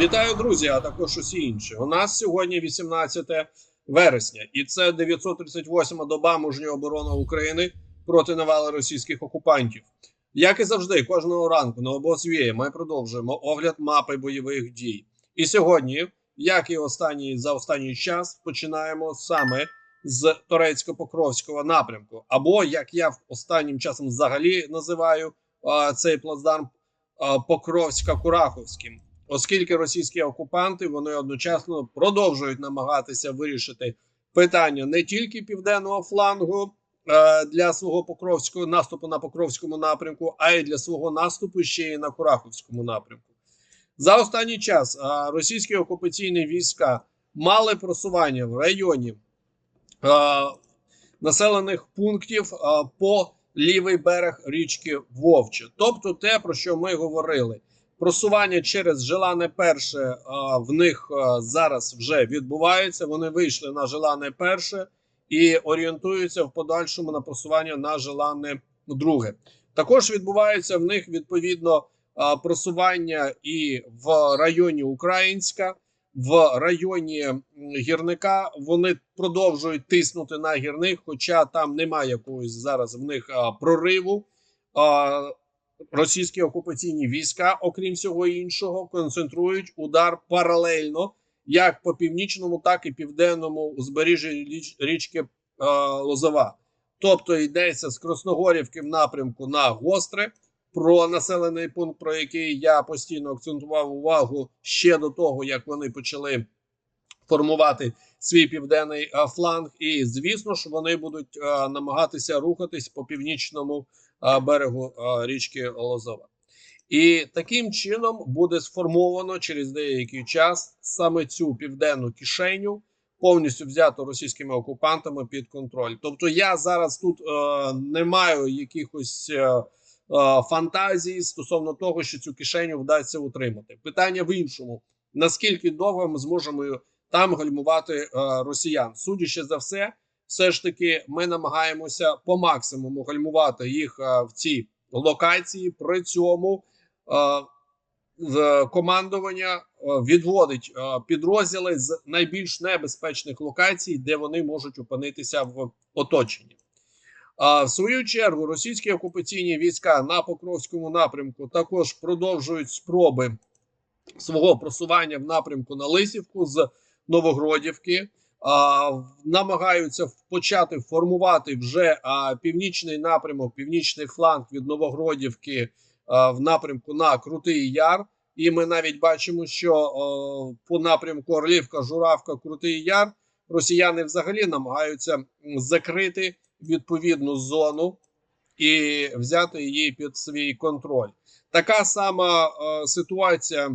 Вітаю, друзі, а також усі інші. У нас сьогодні 18 вересня, і це 938-ма доба мужньої оборони України проти навали російських окупантів. Як і завжди, кожного ранку на обозвіє ми продовжуємо огляд мапи бойових дій. І сьогодні, як і останній за останній час, починаємо саме з Торецько-Покровського напрямку, або як я останнім часом взагалі називаю цей плацдарм Покровська-Кураховським оскільки російські окупанти вони одночасно продовжують намагатися вирішити питання не тільки південного флангу е, для свого покровського наступу на покровському напрямку, а й для свого наступу ще й на Кураховському напрямку. За останній час е, російські окупаційні війська мали просування в районі е, населених пунктів е, по лівий берег річки Вовче, тобто те, про що ми говорили. Просування через Желане перше а, в них а, зараз вже відбувається. Вони вийшли на Желане перше і орієнтуються в подальшому на просування на Желане друге. Також відбувається в них відповідно а, просування і в районі Українська, в районі гірника. Вони продовжують тиснути на гірник, хоча там немає якогось зараз в них прориву. Російські окупаційні війська, окрім всього іншого, концентрують удар паралельно як по північному, так і південному узбережжі річ, річки е, Лозова. Тобто йдеться з Красногорівки в напрямку на гостре. Про населений пункт, про який я постійно акцентував увагу ще до того, як вони почали формувати свій південний фланг. І звісно ж, вони будуть а, намагатися рухатись по північному берегу річки Лозова. І таким чином буде сформовано через деякий час саме цю південну кишеню, повністю взято російськими окупантами під контроль. Тобто, я зараз тут е, не маю якихось е, е, фантазій стосовно того, що цю кишеню вдасться утримати. Питання в іншому: наскільки довго ми зможемо там гальмувати е, росіян? Судячи за все, все ж таки ми намагаємося по максимуму гальмувати їх е, в цій локації. При цьому е, командування е, відводить підрозділи з найбільш небезпечних локацій, де вони можуть опинитися в оточенні. В свою чергу російські окупаційні війська на Покровському напрямку також продовжують спроби свого просування в напрямку на Лисівку з Новогродівки. Намагаються почати формувати вже північний напрямок, північний фланг від Новогродівки в напрямку на Крутий Яр. І ми навіть бачимо, що о, по напрямку Орлівка, Журавка, Крутий Яр росіяни взагалі намагаються закрити відповідну зону і взяти її під свій контроль. Така сама е, ситуація е,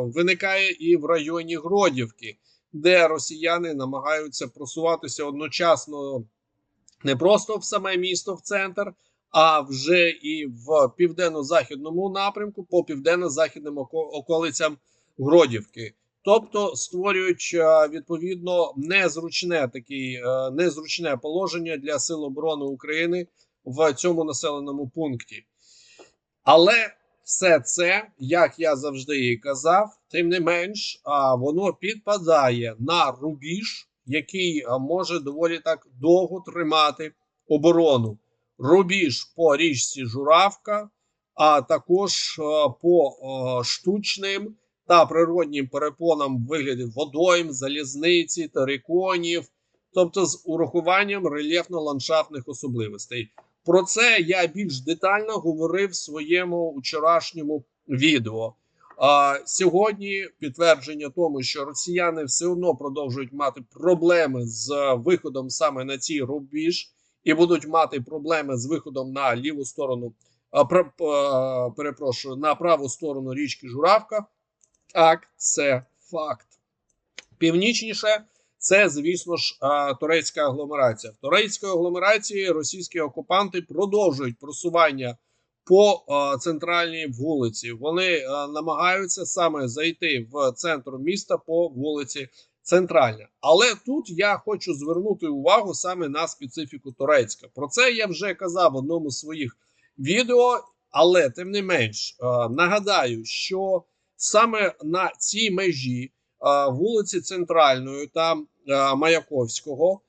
виникає і в районі Гродівки, де росіяни намагаються просуватися одночасно не просто в саме місто, в центр, а вже і в південно-західному напрямку по південно-західним околицям Гродівки. Тобто створюють е, відповідно незручне такі е, незручне положення для сил оборони України в цьому населеному пункті. Але все це, як я завжди і казав, тим не менш, воно підпадає на рубіж, який може доволі так довго тримати оборону. Рубіж по річці Журавка, а також по штучним та природнім перепонам в вигляді водойм, залізниці, териконів, тобто з урахуванням рельєфно-ландшафтних особливостей. Про це я більш детально говорив в своєму вчорашньому відео. А сьогодні підтвердження тому, що росіяни все одно продовжують мати проблеми з виходом саме на цій рубіж, і будуть мати проблеми з виходом на ліву сторону, перепрошую, на праву сторону річки Журавка. Так, це факт. Північніше це, звісно ж, турецька агломерація. В турецькій агломерації російські окупанти продовжують просування по центральній вулиці. Вони намагаються саме зайти в центр міста по вулиці Центральна. Але тут я хочу звернути увагу саме на специфіку Турецька. Про це я вже казав в одному з своїх відео, але тим не менш нагадаю, що саме на цій межі вулиці Центральної та Маяковського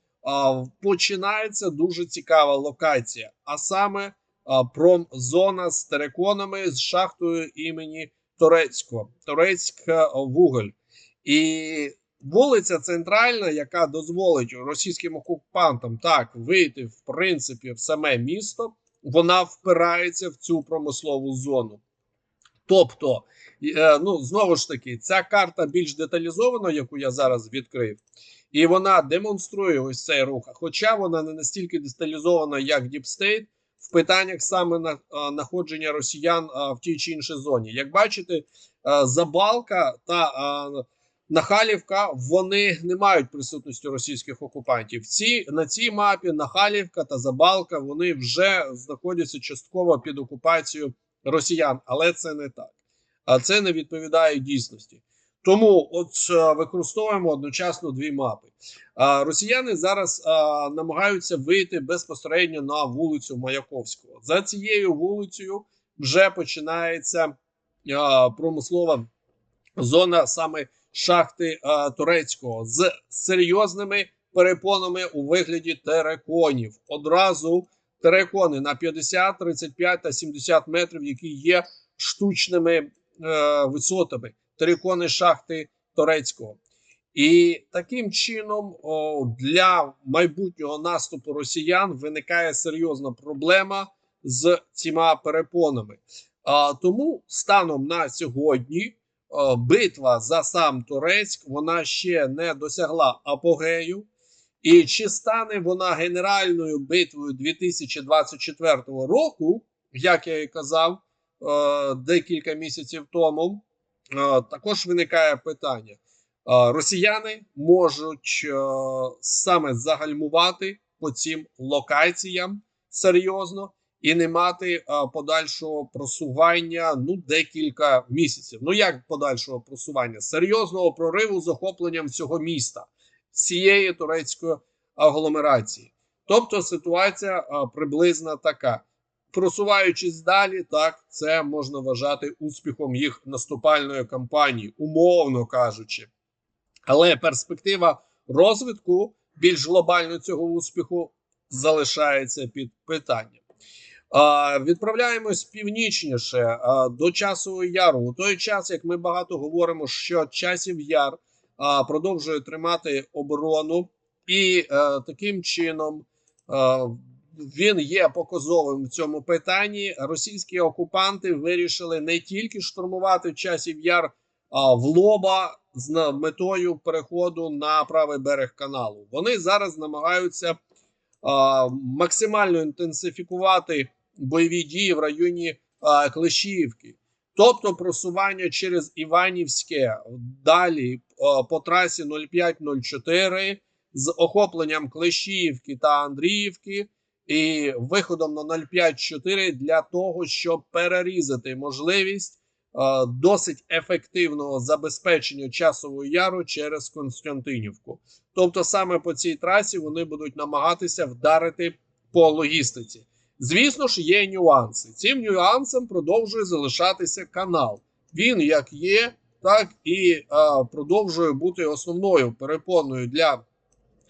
починається дуже цікава локація, а саме промзона з тереконами з шахтою імені Турецького, Турецька вуголь. І вулиця Центральна, яка дозволить російським окупантам так вийти, в принципі, в саме місто, вона впирається в цю промислову зону. Тобто, е, ну знову ж таки, ця карта більш деталізована, яку я зараз відкрив, і вона демонструє ось цей рух. Хоча вона не настільки деталізована, як Deep State, в питаннях саме на а, находження росіян а, в тій чи іншій зоні. Як бачите, а, Забалка та а, Нахалівка вони не мають присутності російських окупантів. Ці на цій мапі Нахалівка та Забалка вони вже знаходяться частково під окупацією росіян, але це не так. А це не відповідає дійсності. Тому от е, використовуємо одночасно дві мапи. Росіяни зараз намагаються вийти безпосередньо на вулицю Маяковського. За цією вулицею вже починається промислова зона саме шахти турецького з серйозними перепонами у вигляді тереконів. Одразу терекони на 50, 35 та 70 метрів, які є штучними е, висотами. Терикони шахти турецького. І таким чином о, для майбутнього наступу росіян виникає серйозна проблема з цими перепонами. А, тому станом на сьогодні о, битва за сам Турецьк вона ще не досягла апогею. І чи стане вона генеральною битвою 2024 року, як я і казав е, декілька місяців тому, е, також виникає питання: Е, росіяни можуть саме загальмувати по цим локаціям серйозно і не мати подальшого просування ну декілька місяців. Ну як подальшого просування? Серйозного прориву з охопленням всього міста цієї турецької агломерації. Тобто ситуація приблизно така. Просуваючись далі, так це можна вважати успіхом їх наступальної кампанії, умовно кажучи. Але перспектива розвитку більш глобально цього успіху залишається під питанням. Відправляємось північніше до часового яру. У той час, як ми багато говоримо, що часів яр продовжує тримати оборону, і а, таким чином а, він є показовим в цьому питанні. Російські окупанти вирішили не тільки штурмувати часів яр в лоба з метою переходу на правий берег каналу. Вони зараз намагаються а, максимально інтенсифікувати бойові дії в районі Клещіївки. Тобто просування через Іванівське далі по трасі 0504 з охопленням Клещіївки та Андріївки і виходом на 054 для того, щоб перерізати можливість досить ефективного забезпечення часового яру через Константинівку. Тобто, саме по цій трасі вони будуть намагатися вдарити по логістиці. Звісно ж, є нюанси. Цим нюансом продовжує залишатися канал. Він як є, так і а, продовжує бути основною перепоною для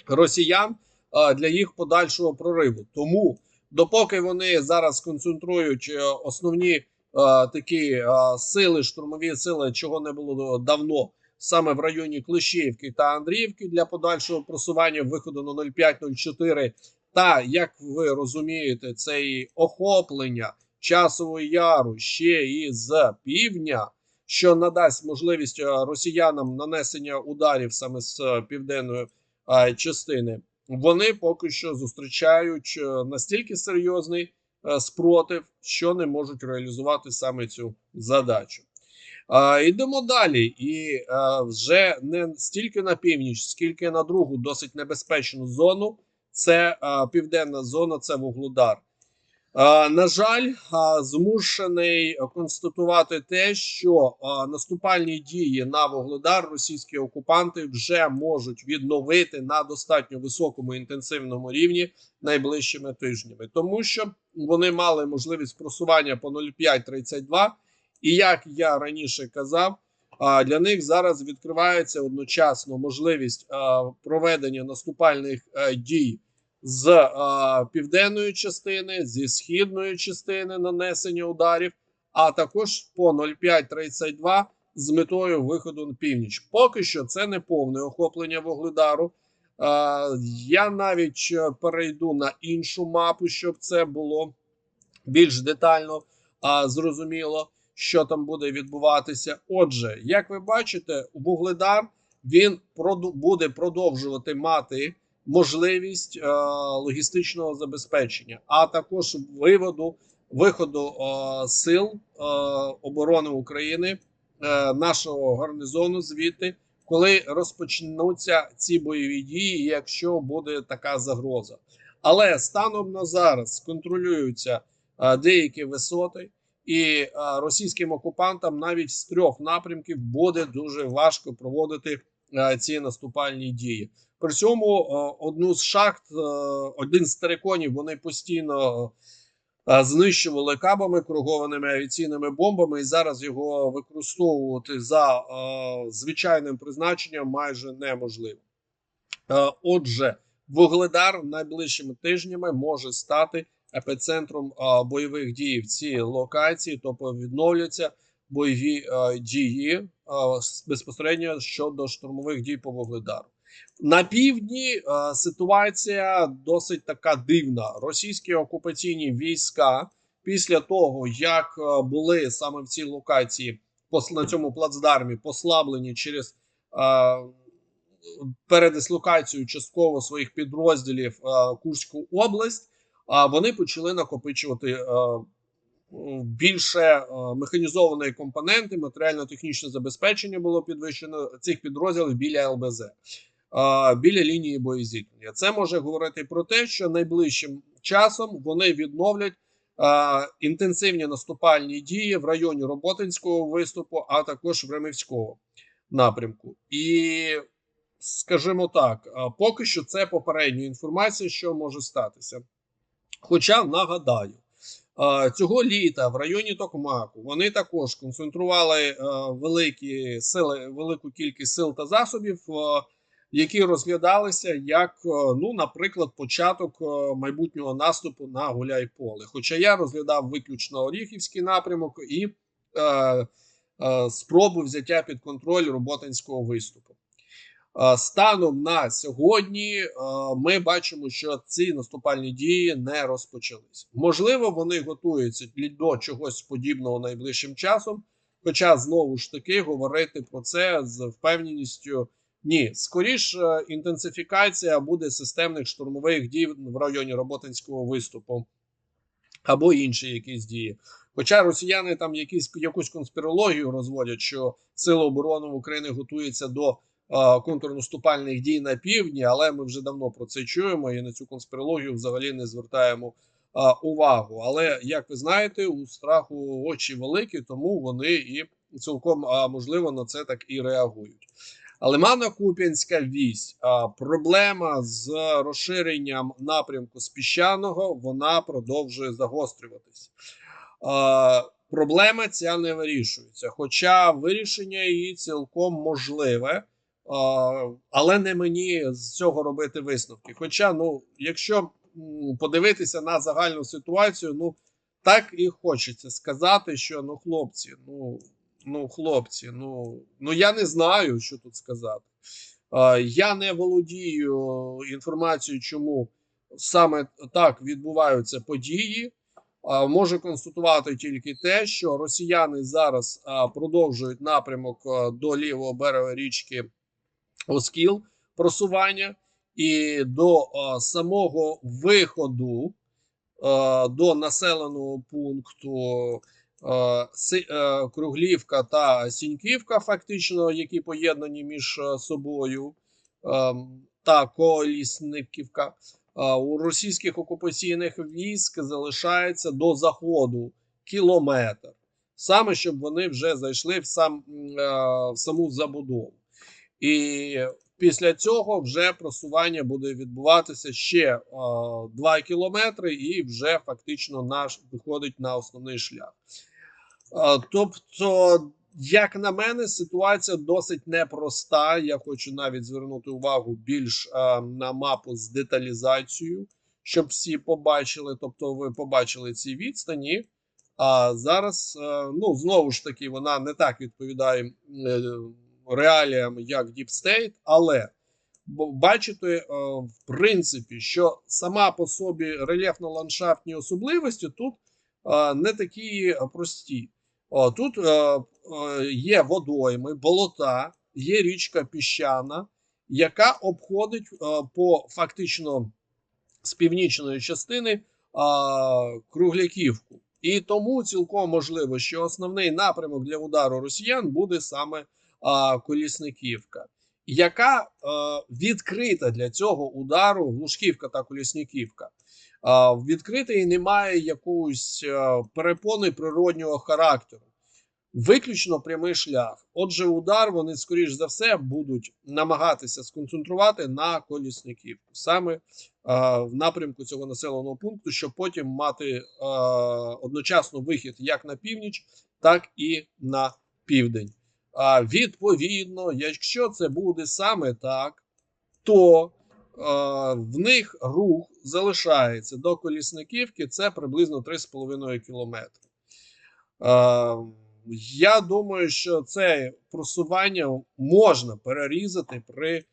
росіян а, для їх подальшого прориву. Тому, допоки вони зараз концентрують основні а, такі а, сили, штурмові сили, чого не було давно. Саме в районі Клещіївки та Андріївки для подальшого просування виходу на 0504 та як ви розумієте, це і охоплення часового яру ще і з півдня, що надасть можливість росіянам нанесення ударів саме з південної а, частини, вони поки що зустрічають настільки серйозний спротив, що не можуть реалізувати саме цю задачу. Йдемо далі, і вже не стільки на північ, скільки на другу досить небезпечну зону це південна зона, це Вугледар. На жаль, змушений констатувати те, що наступальні дії на Вугледар російські окупанти вже можуть відновити на достатньо високому інтенсивному рівні найближчими тижнями, тому що вони мали можливість просування по 0,532. І як я раніше казав, для них зараз відкривається одночасно можливість проведення наступальних дій з а, південної частини, зі східної частини нанесення ударів, а також по 0532 з метою виходу на північ. Поки що це не повне охоплення вугледару. А, я навіть е, перейду на іншу мапу, щоб це було більш детально а, зрозуміло, що там буде відбуватися. Отже, як ви бачите, вугледар він проду- буде продовжувати мати можливість е, логістичного забезпечення, а також виводу виходу е, сил е, оборони України, е, нашого гарнізону звідти, коли розпочнуться ці бойові дії, якщо буде така загроза. Але станом на зараз контролюються е, деякі висоти, і е, російським окупантам навіть з трьох напрямків буде дуже важко проводити е, ці наступальні дії. При цьому е, одну з шахт, е, один з териконів, вони постійно е, знищували кабами, кругованими авіаційними бомбами, і зараз його використовувати за звичайним призначенням майже неможливо. Отже, Вугледар найближчими тижнями може стати епіцентром бойових дій в цій локації, тобто відновляться бойові дії безпосередньо щодо штурмових дій по Вугледару. На півдні е, ситуація досить така дивна. Російські окупаційні війська після того, як е, були саме в цій локації на цьому плацдармі послаблені через е, передислокацію частково своїх підрозділів Курську область, вони почали накопичувати більше механізованої компоненти, матеріально-технічне забезпечення було підвищено цих підрозділів біля ЛБЗ, біля лінії боєзіткнення. Це може говорити про те, що найближчим часом вони відновлять. Інтенсивні наступальні дії в районі Роботинського виступу, а також Времівського напрямку. І скажімо так, поки що це попередня інформація, що може статися. Хоча нагадаю, цього літа в районі Токмаку вони також концентрували великі сили, велику кількість сил та засобів, які розглядалися як, ну, наприклад, початок майбутнього наступу на Гуляйполе. Хоча я розглядав виключно Оріхівський напрямок і е, е, спробу взяття під контроль Роботинського виступу. Е, Станом на сьогодні е, ми бачимо, що ці наступальні дії не розпочались. Можливо, вони готуються до чогось подібного найближчим часом. Хоча знову ж таки говорити про це з впевненістю ні. Скоріш е, інтенсифікація буде системних штурмових дій в районі Роботинського виступу або інші якісь дії. Хоча росіяни там якісь якусь конспірологію розводять, що Сили оборони України готуються до е, контрнаступальних дій на півдні, але ми вже давно про це чуємо і на цю конспірологію взагалі не звертаємо е, увагу. Але як ви знаєте, у страху очі великі, тому вони і цілком е, можливо на це так і реагують. Лимано-Куп'янська вісь. Проблема з розширенням напрямку з піщаного вона продовжує загострюватись. Проблема ця не вирішується. Хоча вирішення її цілком можливе, але не мені з цього робити висновки. Хоча, ну, якщо подивитися на загальну ситуацію, ну так і хочеться сказати, що ну, хлопці, ну. Ну, хлопці, ну, ну я не знаю, що тут сказати. Е, я не володію інформацією, чому саме так відбуваються події. Е, можу констатувати тільки те, що росіяни зараз е, продовжують напрямок е, до лівого берега річки Оскіл просування, і до е, самого виходу е, до населеного пункту. Е, е, Круглівка та Сіньківка, фактично, які поєднані між е, собою, ем, та Колісниківка. У російських окупаційних військ залишається до заходу кілометр, саме щоб вони вже зайшли в, сам, в саму забудову. І після цього вже просування буде відбуватися ще е, 2 кілометри, і вже фактично наш виходить на основний шлях. Е, Тобто як на мене, ситуація досить непроста. Я хочу навіть звернути увагу більш на мапу з деталізацією, щоб всі побачили. Тобто, ви побачили ці відстані. А зараз, е, ну знову ж таки, вона не так відповідає е, реаліям, як Deep State, але бачите, е, в принципі, що сама по собі рельєфно-ландшафтні особливості тут е, не такі е, прості. О, Тут е, е, є водойми, болота, є річка піщана, яка обходить е, по фактично з північної частини е, Кругляківку. І тому цілком можливо, що основний напрямок для удару росіян буде саме а, Колісниківка, яка е, відкрита для цього удару Глушківка та Колісніківка. А, відкрита і немає якоїсь е, перепони природнього характеру. Виключно прямий шлях. Отже, удар вони, скоріш за все, будуть намагатися сконцентрувати на Колісниківку, саме е, в напрямку цього населеного пункту, щоб потім мати е, одночасно вихід як на північ, так і на південь. А відповідно, якщо це буде саме так, то в них рух залишається до Колісниківки, це приблизно 3,5 кілометри. Е, я думаю, що це просування можна перерізати при е,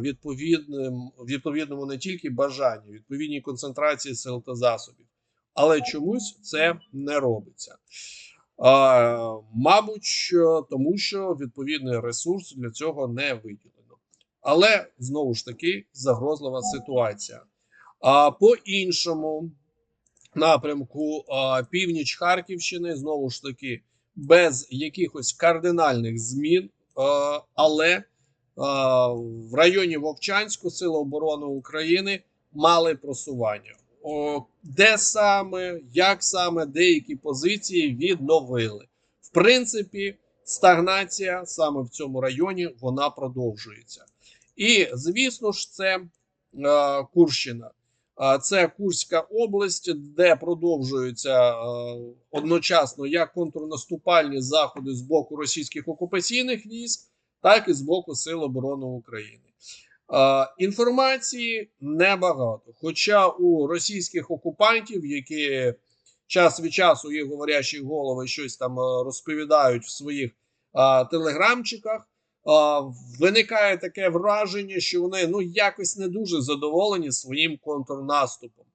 відповідним, відповідному не тільки бажанні, відповідній концентрації сил та засобів, але чомусь це не робиться. Мабуть, тому що відповідний ресурс для цього не виділено. Але знову ж таки загрозлива ситуація. А по іншому напрямку північ Харківщини знову ж таки без якихось кардинальних змін, але в районі Вовчанську Сили оборони України мали просування. Де саме, як саме деякі позиції відновили. В принципі, стагнація саме в цьому районі вона продовжується. І звісно ж, це е, Курщина. Це Курська область, де продовжуються е, одночасно як контрнаступальні заходи з боку російських окупаційних військ, так і з боку Сил оборони України. Інформації небагато. Хоча у російських окупантів, які час від часу їх говорящі голови щось там е, розповідають в своїх телеграмчиках, виникає таке враження, що вони ну якось не дуже задоволені своїм контрнаступом.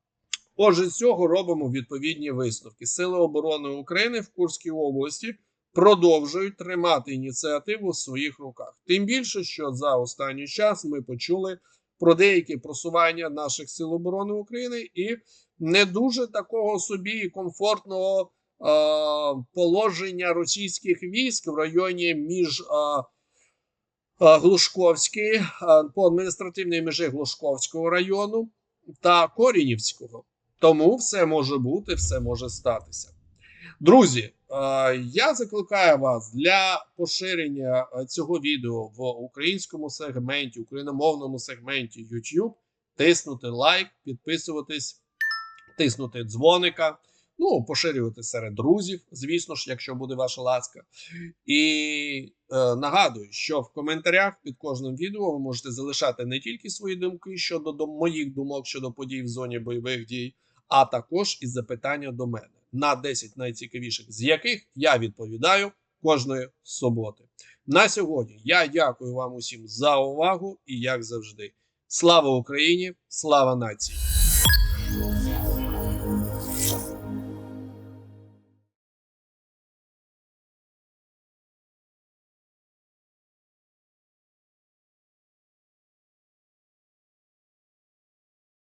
Отже, з цього робимо відповідні висновки. Сили оборони України в Курській області продовжують тримати ініціативу в своїх руках. Тим більше, що за останній час ми почули про деякі просування наших сил оборони України і не дуже такого собі комфортного е, положення російських військ в районі між. Е, Глушковський е, по адміністративній межі Глушковського району та Корінівського. Тому все може бути, все може статися. Друзі, е, я закликаю вас для поширення е, цього відео в українському сегменті, україномовному сегменті YouTube, тиснути лайк, підписуватись, тиснути дзвоника. Ну, поширювати серед друзів, звісно ж, якщо буде ваша ласка. І е, нагадую, що в коментарях під кожним відео ви можете залишати не тільки свої думки щодо до моїх думок щодо подій в зоні бойових дій, а також і запитання до мене на 10 найцікавіших, з яких я відповідаю кожної суботи. На сьогодні я дякую вам усім за увагу і як завжди. Слава Україні! Слава нації!